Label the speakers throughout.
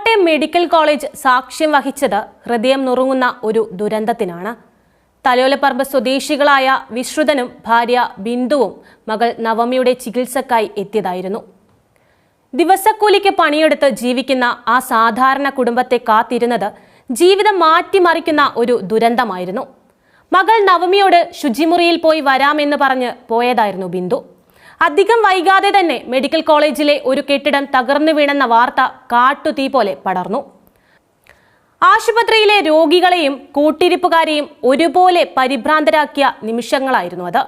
Speaker 1: Kottayam medical college സാക്ഷ്യം വഹിച്ചത് ഹൃദയം നുറുങ്ങുന്ന ഒരു ദുരന്തത്തിനാണ്. തലോലപ്പറമ്പ് സ്വദേശികളായ വിശ്രുതനും ഭാര്യ ബിന്ദുവും മകൾ നവമിയുടെ ചികിത്സക്കായി എത്തിയതായിരുന്നു. ദിവസക്കൂലിക്ക് പണിയെടുത്ത് ജീവിക്കുന്ന ആ സാധാരണ കുടുംബത്തെ കാത്തിരുന്നത് ജീവിതം മാറ്റിമറിക്കുന്ന ഒരു ദുരന്തമായിരുന്നു. മകൾ നവമിയോട് ശുചിമുറിയിൽ പോയി വരാമെന്ന് പറഞ്ഞ് പോയതായിരുന്നു ബിന്ദു. അധികം വൈകാതെ തന്നെ മെഡിക്കൽ കോളേജിലെ ഒരു കെട്ടിടം തകർന്നു വീണെന്ന വാർത്ത കാട്ടുതീ പോലെ പടർന്നു. ആശുപത്രിയിലെ രോഗികളെയും കൂട്ടിരിപ്പുകാരെയും ഒരുപോലെ പരിഭ്രാന്തരാക്കിയ നിമിഷങ്ങളായിരുന്നു അത്.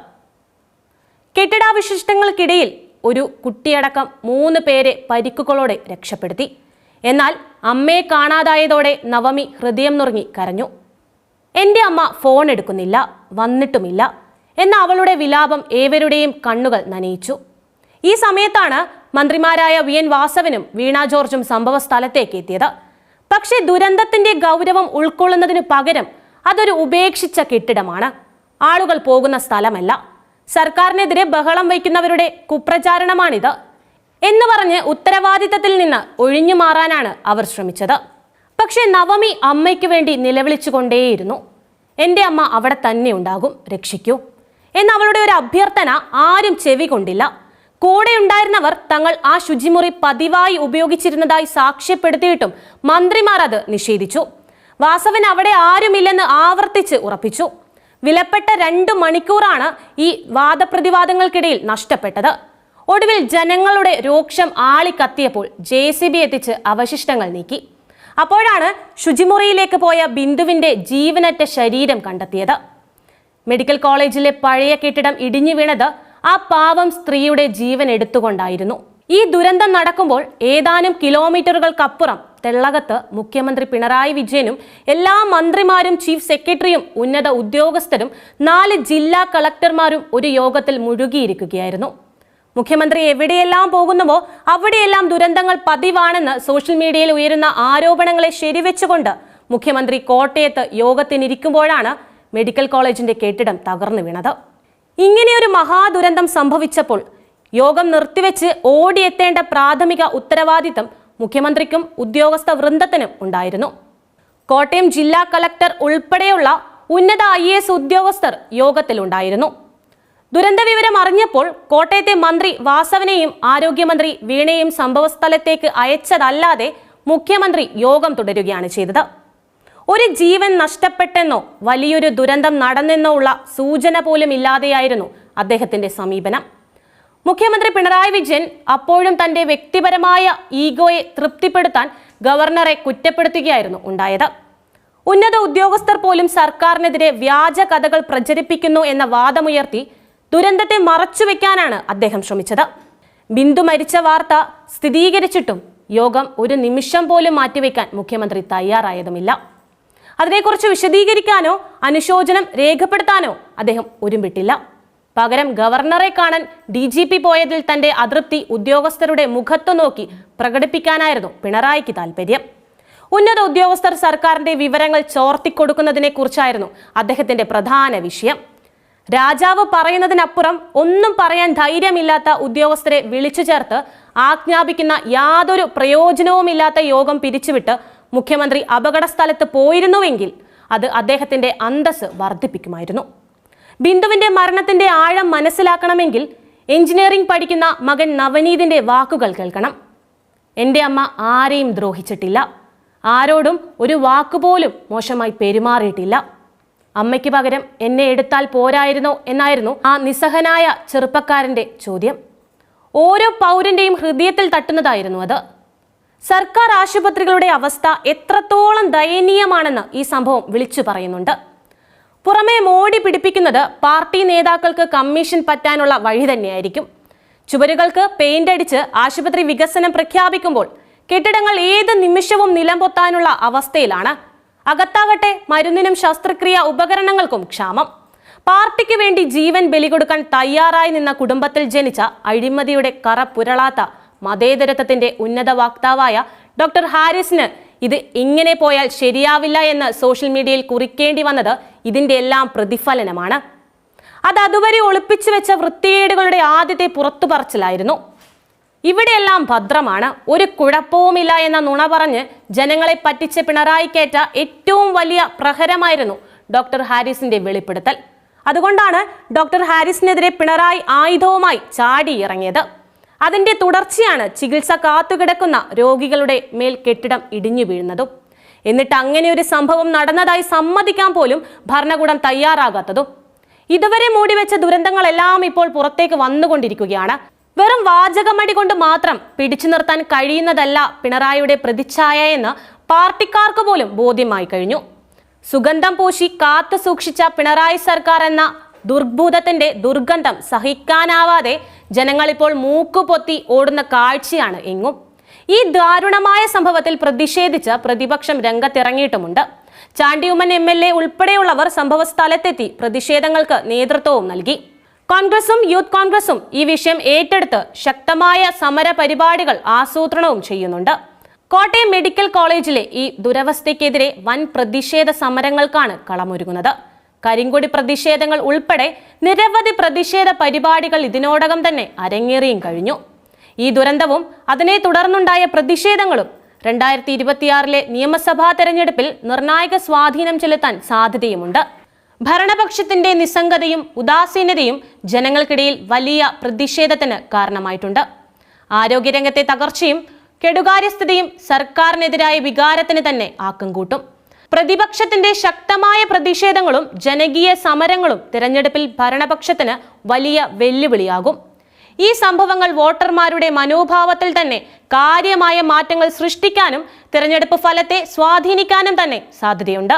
Speaker 1: കെട്ടിടാവശിഷ്ടങ്ങൾക്കിടയിൽ ഒരു കുട്ടിയടക്കം മൂന്ന് പേരെ പരിക്കുകളോടെ രക്ഷപ്പെടുത്തി. എന്നാൽ അമ്മയെ കാണാതായതോടെ നവമി ഹൃദയം നുറങ്ങി കരഞ്ഞു. എന്റെ അമ്മ ഫോൺ എടുക്കുന്നില്ല വന്നിട്ടുമില്ല. എന്ന അവളുടെ വിലാപം ഏവരുടെയും കണ്ണുകൾ നനയിച്ചു. ഈ സമയത്താണ് മന്ത്രിമാരായ വി എൻ വാസവനും വീണ ജോർജും സംഭവ സ്ഥലത്തേക്ക് എത്തിയത്. പക്ഷേ ദുരന്തത്തിന്റെ ഗൗരവം ഉൾക്കൊള്ളുന്നതിന് പകരം അതൊരു ഉപേക്ഷിച്ച കെട്ടിടമാണ്. ആളുകൾ പോകുന്ന സ്ഥലമല്ല. സർക്കാരിനെതിരെ ബഹളം വയ്ക്കുന്നവരുടെ കുപ്രചാരണമാണിത്. എന്ന് പറഞ്ഞ് ഉത്തരവാദിത്തത്തിൽ നിന്ന് ഒഴിഞ്ഞു മാറാനാണ് അവർ ശ്രമിച്ചത്. പക്ഷേ നവമി അമ്മയ്ക്ക് വേണ്ടി നിലവിളിച്ചുകൊണ്ടേയിരുന്നു. എന്റെ അമ്മ അവിടെ തന്നെ ഉണ്ടാകും. രക്ഷിക്കൂ. എന്ന അവളുടെ ഒരു അഭ്യർത്ഥന ആരും ചെവി കൊണ്ടില്ല. കൂടെ ഉണ്ടായിരുന്നവർ തങ്ങൾ ആ ശുചിമുറി പതിവായി ഉപയോഗിച്ചിരുന്നതായി സാക്ഷ്യപ്പെടുത്തിയിട്ടും മന്ത്രിമാർ അത് നിഷേധിച്ചു. വാസവൻ അവിടെ ആരുമില്ലെന്ന് ആവർത്തിച്ച് ഉറപ്പിച്ചു. വിലപ്പെട്ട രണ്ട് മണിക്കൂറാണ് ഈ വാദപ്രതിവാദങ്ങൾക്കിടയിൽ നഷ്ടപ്പെട്ടത്. ഒടുവിൽ ജനങ്ങളുടെ രോക്ഷം ആളിക്കത്തിയപ്പോൾ ജെ സി ബി എത്തിച്ച് അവശിഷ്ടങ്ങൾ നീക്കി. അപ്പോഴാണ് ശുചിമുറിയിലേക്ക് പോയ ബിന്ദുവിന്റെ ജീവനറ്റ ശരീരം കണ്ടെത്തിയത്. മെഡിക്കൽ കോളേജിലെ പഴയ കെട്ടിടം ഇടിഞ്ഞു വീണത് ആ പാവം സ്ത്രീയുടെ ജീവൻ എടുത്തുകൊണ്ടായിരുന്നു. ഈ ദുരന്തം നടക്കുമ്പോൾ ഏതാനും കിലോമീറ്ററുകൾക്കപ്പുറം തെള്ളകത്ത് മുഖ്യമന്ത്രി പിണറായി വിജയനും എല്ലാ മന്ത്രിമാരും ചീഫ് സെക്രട്ടറിയും ഉന്നത ഉദ്യോഗസ്ഥരും നാല് ജില്ലാ കളക്ടർമാരും ഒരു യോഗത്തിൽ മുഴുകിയിരിക്കുകയായിരുന്നു. മുഖ്യമന്ത്രി എവിടെയെല്ലാം പോകുന്നുവോ അവിടെയെല്ലാം ദുരന്തങ്ങൾ പതിവാണെന്ന് സോഷ്യൽ മീഡിയയിൽ ഉയരുന്ന ആരോപണങ്ങളെ ശരിവെച്ചുകൊണ്ട് മുഖ്യമന്ത്രി കോട്ടയത്ത് യോഗത്തിനിരിക്കുമ്പോഴാണ് മെഡിക്കൽ കോളേജിന്റെ കെട്ടിടം തകർന്നു വീണത്. ഇങ്ങനെയൊരു മഹാദുരന്തം സംഭവിച്ചപ്പോൾ യോഗം നിർത്തിവെച്ച് ഓടിയെത്തേണ്ട പ്രാഥമിക ഉത്തരവാദിത്തം മുഖ്യമന്ത്രിക്കും ഉദ്യോഗസ്ഥ വൃന്ദത്തിനും ഉണ്ടായിരുന്നു. കോട്ടയം ജില്ലാ കളക്ടർ ഉൾപ്പെടെയുള്ള ഉന്നത ഐ എസ് ഉദ്യോഗസ്ഥർ യോഗത്തിലുണ്ടായിരുന്നു ദുരന്ത വിവരം അറിഞ്ഞപ്പോൾ കോട്ടയത്തെ മന്ത്രി വാസവനെയും ആരോഗ്യമന്ത്രി വീണയും സംഭവസ്ഥലത്തേക്ക് അയച്ചതല്ലാതെ മുഖ്യമന്ത്രി യോഗം തുടരുകയാണ് ചെയ്തത്. ഒരു ജീവൻ നഷ്ടപ്പെട്ടെന്നോ വലിയൊരു ദുരന്തം നടന്നെന്നോ ഉള്ള സൂചന പോലും ഇല്ലാതെയായിരുന്നു അദ്ദേഹത്തിന്റെ സമീപനം. മുഖ്യമന്ത്രി പിണറായി വിജയൻ അപ്പോഴും തന്റെ വ്യക്തിപരമായ ഈഗോയെ തൃപ്തിപ്പെടുത്താൻ ഗവർണറെ കുറ്റപ്പെടുത്തുകയായിരുന്നു ഉണ്ടായത്. ഉന്നത ഉദ്യോഗസ്ഥർ പോലും സർക്കാരിനെതിരെ വ്യാജ കഥകൾ പ്രചരിപ്പിക്കുന്നു എന്ന വാദമുയർത്തി ദുരന്തത്തെ മറച്ചുവെക്കാനാണ് അദ്ദേഹം ശ്രമിച്ചത്. ബിന്ദു മരിച്ച വാർത്ത സ്ഥിരീകരിച്ചിട്ടും യോഗം ഒരു നിമിഷം പോലും മാറ്റിവെക്കാൻ മുഖ്യമന്ത്രി തയ്യാറായതുമില്ല. അതിനെക്കുറിച്ച് വിശദീകരിക്കാനോ അനുശോചനം രേഖപ്പെടുത്താനോ അദ്ദേഹം ഒരുമ്പിട്ടില്ല. പകരം ഗവർണറെ കാണാൻ ഡി ജി പി പോയതിൽ തന്റെ അതൃപ്തി ഉദ്യോഗസ്ഥരുടെ മുഖത്തു നോക്കി പ്രകടിപ്പിക്കാനായിരുന്നു പിണറായിക്ക് താൽപര്യം. ഉന്നത ഉദ്യോഗസ്ഥർ സർക്കാരിന്റെ വിവരങ്ങൾ ചോർത്തിക്കൊടുക്കുന്നതിനെ കുറിച്ചായിരുന്നു അദ്ദേഹത്തിന്റെ പ്രധാന വിഷയം. രാജാവ് പറയുന്നതിനപ്പുറം ഒന്നും പറയാൻ ധൈര്യമില്ലാത്ത ഉദ്യോഗസ്ഥരെ വിളിച്ചു ചേർത്ത് ആജ്ഞാപിക്കുന്ന യാതൊരു പ്രയോജനവുമില്ലാത്ത യോഗം പിരിച്ചുവിട്ട് മുഖ്യമന്ത്രി അപകട സ്ഥലത്ത് പോയിരുന്നുവെങ്കിൽ അത് അദ്ദേഹത്തിന്റെ അന്തസ് വർദ്ധിപ്പിക്കുമായിരുന്നു. ബിന്ദുവിന്റെ മരണത്തിന്റെ ആഴം മനസ്സിലാക്കണമെങ്കിൽ എഞ്ചിനീയറിംഗ് പഠിക്കുന്ന മകൻ നവനീതിന്റെ വാക്കുകൾ കേൾക്കണം. എന്റെ അമ്മ ആരെയും ദ്രോഹിച്ചിട്ടില്ല. ആരോടും ഒരു വാക്കുപോലും മോശമായി പെരുമാറിയിട്ടില്ല. അമ്മയ്ക്ക് പകരം എന്നെ എടുത്താൽ പോരായിരുന്നോ എന്നായിരുന്നു ആ നിസ്സഹനായ ചെറുപ്പക്കാരന്റെ ചോദ്യം. ഓരോ പൗരന്റെയും ഹൃദയത്തിൽ തട്ടുന്നതായിരുന്നു അത്. സർക്കാർ ആശുപത്രികളുടെ അവസ്ഥ എത്രത്തോളം ദയനീയമാണെന്ന് ഈ സംഭവം വിളിച്ചു പറയുന്നുണ്ട്. പുറമെ മോടി പിടിപ്പിക്കുന്നത് പാർട്ടി നേതാക്കൾക്ക് കമ്മീഷൻ പറ്റാനുള്ള വഴി തന്നെയായിരിക്കും. ചുവരുകൾക്ക് പെയിന്റ് അടിച്ച് ആശുപത്രി വികസനം പ്രഖ്യാപിക്കുമ്പോൾ കെട്ടിടങ്ങൾ ഏത് നിമിഷവും നിലംപൊത്താനുള്ള അവസ്ഥയിലാണ്. അകത്താകട്ടെ മരുന്നിനും ശസ്ത്രക്രിയ ഉപകരണങ്ങൾക്കും ക്ഷാമം. പാർട്ടിക്ക് വേണ്ടി ജീവൻ ബലി കൊടുക്കാൻ തയ്യാറായി നിന്ന കുടുംബത്തിൽ ജനിച്ച അഴിമതിയുടെ കറ പുരളാത്ത മതേതരത്വത്തിന്റെ ഉന്നത വക്താവായ ഡോക്ടർ ഹാരിസിന് ഇത് ഇങ്ങനെ പോയാൽ ശരിയാവില്ല എന്ന് സോഷ്യൽ മീഡിയയിൽ കുറിക്കേണ്ടി വന്നത് ഇതിന്റെ എല്ലാം പ്രതിഫലനമാണ്. അത് അതുവരെ ഒളിപ്പിച്ചു വെച്ച വൃത്തികേടുകളുടെ ആദ്യത്തെ പുറത്തു പറച്ചിലായിരുന്നു ഇവിടെയെല്ലാം ഭദ്രമാണ്. ഒരു കുഴപ്പവുമില്ല എന്ന നുണ പറഞ്ഞ് ജനങ്ങളെ പറ്റിച്ച പിണറായിക്കേറ്റ ഏറ്റവും വലിയ പ്രഹരമായിരുന്നു ഡോക്ടർ ഹാരിസിന്റെ വെളിപ്പെടുത്തൽ. അതുകൊണ്ടാണ് ഡോക്ടർ ഹാരിസിനെതിരെ പിണറായി ആയുധവുമായി ചാടിയിറങ്ങിയത്. അതിന്റെ തുടർച്ചയാണ് ചികിത്സ കാത്തുകിടക്കുന്ന രോഗികളുടെ മേൽ കെട്ടിടം ഇടിഞ്ഞു വീഴുന്നതും. എന്നിട്ട് അങ്ങനെ ഒരു സംഭവം നടന്നതായി സമ്മതിക്കാൻ പോലും ഭരണകൂടം തയ്യാറാകാത്തതും. ഇതുവരെ മൂടിവെച്ച ദുരന്തങ്ങളെല്ലാം ഇപ്പോൾ പുറത്തേക്ക് വന്നുകൊണ്ടിരിക്കുകയാണ്. വെറും വാചകമടി കൊണ്ട് മാത്രം പിടിച്ചു നിർത്താൻ കഴിയുന്നതല്ല പിണറായിയുടെ പ്രതിച്ഛായ എന്ന് പാർട്ടിക്കാർക്ക് പോലും ബോധ്യമായി കഴിഞ്ഞു. സുഗന്ധം പൂശി കാത്തു സൂക്ഷിച്ച പിണറായി സർക്കാർ എന്ന ദുർഭൂതത്തിന്റെ ദുർഗന്ധം സഹിക്കാനാവാതെ ജനങ്ങൾ ഇപ്പോൾ മൂക്കുപൊത്തി ഓടുന്ന കാഴ്ചയാണ് എങ്ങും. ഈ ദാരുണമായ സംഭവത്തിൽ പ്രതിഷേധിച്ച് പ്രതിപക്ഷം രംഗത്തിറങ്ങിയിട്ടുമുണ്ട്. ചാണ്ടിയുമ്മൻ എം എൽ എ ഉൾപ്പെടെയുള്ളവർ സംഭവസ്ഥലത്തെത്തി പ്രതിഷേധങ്ങൾക്ക് നേതൃത്വവും നൽകി. കോൺഗ്രസും യൂത്ത് കോൺഗ്രസും ഈ വിഷയം ഏറ്റെടുത്ത് ശക്തമായ സമര പരിപാടികൾ ആസൂത്രണവും ചെയ്യുന്നുണ്ട്. കോട്ടയം മെഡിക്കൽ കോളേജിലെ ഈ ദുരവസ്ഥയ്ക്കെതിരെ വൻ പ്രതിഷേധ സമരങ്ങൾക്കാണ് കളമൊരുങ്ങുന്നത്. കരിങ്കൊടി പ്രതിഷേധങ്ങൾ ഉൾപ്പെടെ നിരവധി പ്രതിഷേധ പരിപാടികൾ ഇതിനോടകം തന്നെ അരങ്ങേറിയും കഴിഞ്ഞു. ഈ ദുരന്തവും അതിനെ തുടർന്നുണ്ടായ പ്രതിഷേധങ്ങളും രണ്ടായിരത്തി ഇരുപത്തിയാറിലെ നിയമസഭാ തെരഞ്ഞെടുപ്പിൽ നിർണായക സ്വാധീനം ചെലുത്താൻ സാധ്യതയുമുണ്ട്. ഭരണപക്ഷത്തിന്റെ നിസ്സംഗതയും ഉദാസീനതയും ജനങ്ങൾക്കിടയിൽ വലിയ പ്രതിഷേധത്തിന് കാരണമായിട്ടുണ്ട്. ആരോഗ്യരംഗത്തെ തകർച്ചയും കെടുകാര്യസ്ഥതയും സർക്കാരിനെതിരായ വികാരത്തിന് തന്നെ ആക്കം കൂട്ടും. പ്രതിപക്ഷത്തിന്റെ ശക്തമായ പ്രതിഷേധങ്ങളും ജനകീയ സമരങ്ങളും തിരഞ്ഞെടുപ്പിൽ ഭരണപക്ഷത്തിന് വലിയ വെല്ലുവിളിയാകും. ഈ സംഭവങ്ങൾ വോട്ടർമാരുടെ മനോഭാവത്തിൽ തന്നെ കാര്യമായ മാറ്റങ്ങൾ സൃഷ്ടിക്കാനും തിരഞ്ഞെടുപ്പ് ഫലത്തെ സ്വാധീനിക്കാനും തന്നെ സാധ്യതയുണ്ട്.